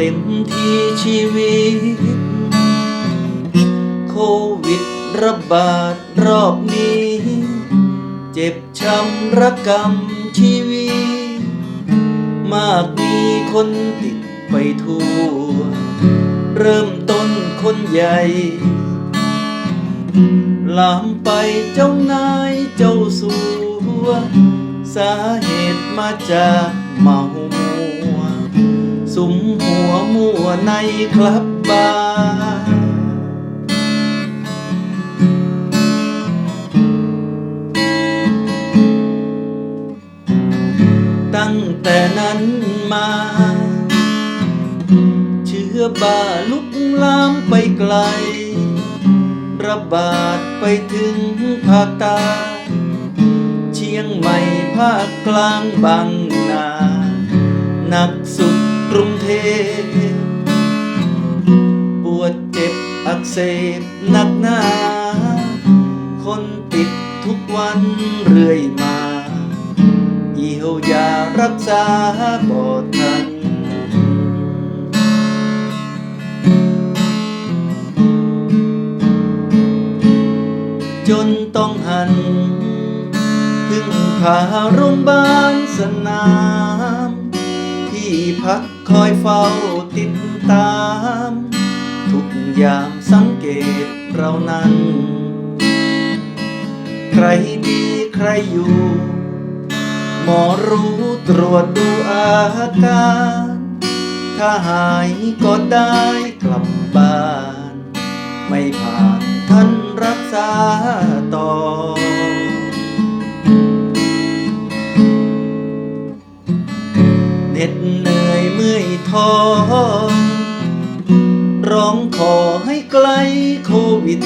ต็มที่ชีวิต โควิดระบาดรอบนี้ เจ็บช้ำระกำชีวิต มากมีคนติดไปทั่ว เริ่มต้นคนใหญ่ลามไปเจ้านายเจ้าสัว สาเหตุมาจากเมามัว สุมหัวมัวในคลับบาร์ตั้งแต่นั้นมา เชื้อบาลุกลามไปไกล ระบาดไปถึงภาคใต้เชียงใหม่ภาคกลางบางนาหนักสุด กรุงเทพปวดเจ็บอักเสบหนักหนาคนติดทุกวันเรื่อยมาเยียวยารักษาบ่ทันจนต้องหันพึ่งพาโรงพยาบาลสนาม พักคอยเฝ้าติดตาม ทุกอย่างสังเกตเรานั้น ใครดีใครอยู่ หมอรู้ตรวจดูอาการ ถ้าหายก็ได้กลับบ้าน ไม่ผ่านท่านรักษาต่อ องขอให้ไกลโควิด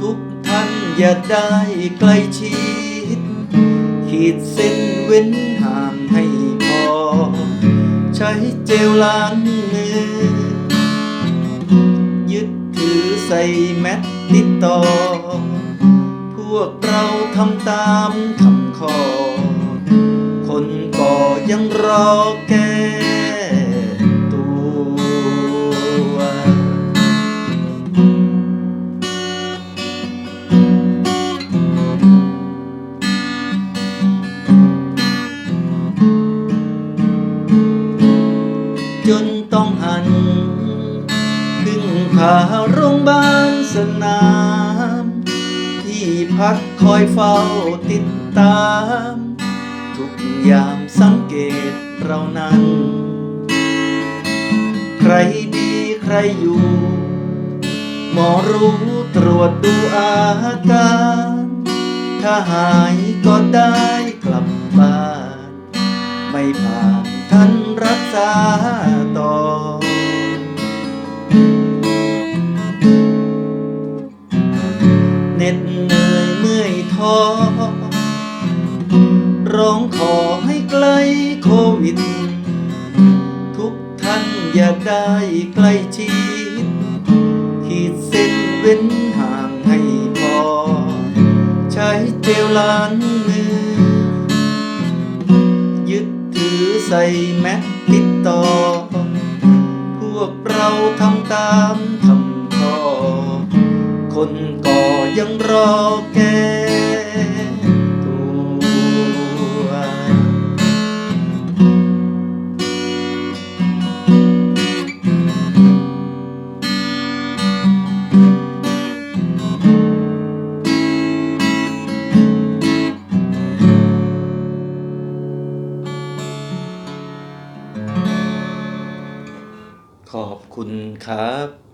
ทุกท่านอย่าได้ใกล้ชิด ขีดเส้นเว้นห่างให้พอ ใช้เจลล้างมือ ยึดถือใส่แมสติดต่อ พวกเราทำตามคำขอ คนก็ยังรอแก โรงพยาบาลสนาม ที่พักคอยเฝ้าติดตาม ทุกอย่างสังเกตเรานั้น ใครดีใครอยู่ หมอรู้ตรวจดูอาการ ถ้าหายก็ได้กลับบ้าน ไม่ผ่านท่านรักษา วิด ทุกท่านอย่าได้ใกล้ชิด ขีดเส้นเว้นห่างให้พอ ใช้เจลล้างมือ ยึดถือใส่แมสติดต่อ พวกเราทำตามคำขอคนก็ยังรอแก คุณครับ